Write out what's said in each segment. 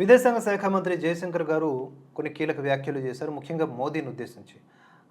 విదేశాంగ శాఖ మంత్రి జయశంకర్ గారు కొన్ని కీలక వ్యాఖ్యలు చేశారు ముఖ్యంగా మోదీని ఉద్దేశించి.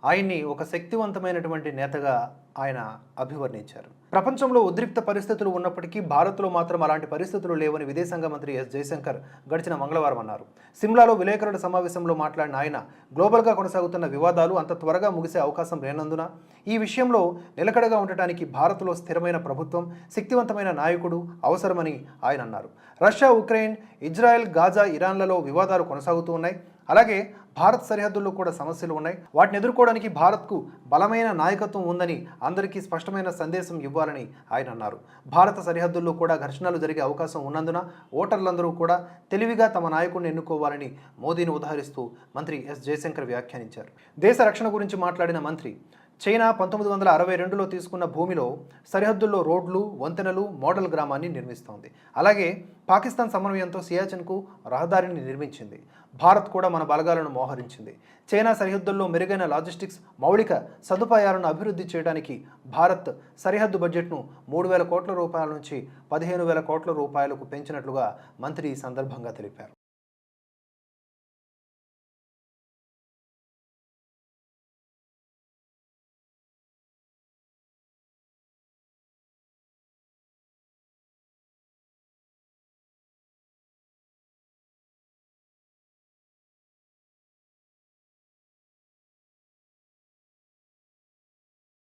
ఆయన్ని ఒక శక్తివంతమైనటువంటి నేతగా ఆయన అభివర్ణించారు. ప్రపంచంలో ఉద్రిక్త పరిస్థితులు ఉన్నప్పటికీ భారత్లో మాత్రం అలాంటి పరిస్థితులు లేవని విదేశాంగ మంత్రి ఎస్. జయశంకర్ గడిచిన మంగళవారం అన్నారు. సిమ్లాలో విలేకరుల సమావేశంలో మాట్లాడిన ఆయన గ్లోబల్గా కొనసాగుతున్న వివాదాలు అంత త్వరగా ముగిసే అవకాశం లేనందున ఈ విషయంలో నిలకడగా ఉండటానికి భారత్లో స్థిరమైన ప్రభుత్వం శక్తివంతమైన నాయకుడు అవసరమని ఆయన అన్నారు. రష్యా ఉక్రెయిన్ ఇజ్రాయెల్ గాజా ఇరాన్లలో వివాదాలు కొనసాగుతూ ఉన్నాయి. అలాగే భారత్ సరిహద్దుల్లో కూడా సమస్యలు ఉన్నాయి. వాటిని ఎదుర్కోవడానికి భారత్కు బలమైన నాయకత్వం ఉందని అందరికీ స్పష్టమైన సందేశం ఇవ్వాలని ఆయన అన్నారు. భారత సరిహద్దుల్లో కూడా ఘర్షణలు జరిగే అవకాశం ఉన్నందున ఓటర్లందరూ కూడా తెలివిగా తమ నాయకుడిని ఎన్నుకోవాలని మోదీని ఉదహరిస్తూ మంత్రి ఎస్ జయశంకర్ వ్యాఖ్యానించారు. దేశ రక్షణ గురించి మాట్లాడిన మంత్రి చైనా పంతొమ్మిది వందల అరవై రెండులో తీసుకున్న భూమిలో సరిహద్దుల్లో రోడ్లు వంతెనలు మోడల్ గ్రామాన్ని నిర్మిస్తోంది. అలాగే పాకిస్తాన్ సమన్వయంతో సియాచిన్కు రహదారిని నిర్మించింది. భారత్ కూడా మన బలగాలను మోహరించింది. చైనా సరిహద్దుల్లో మెరుగైన లాజిస్టిక్స్ మౌలిక సదుపాయాలను అభివృద్ధి చేయడానికి భారత్ సరిహద్దు బడ్జెట్ను మూడు వేల కోట్ల రూపాయల నుంచి పదిహేను వేల కోట్ల రూపాయలకు పెంచినట్లుగా మంత్రి ఈ సందర్భంగా తెలిపారు.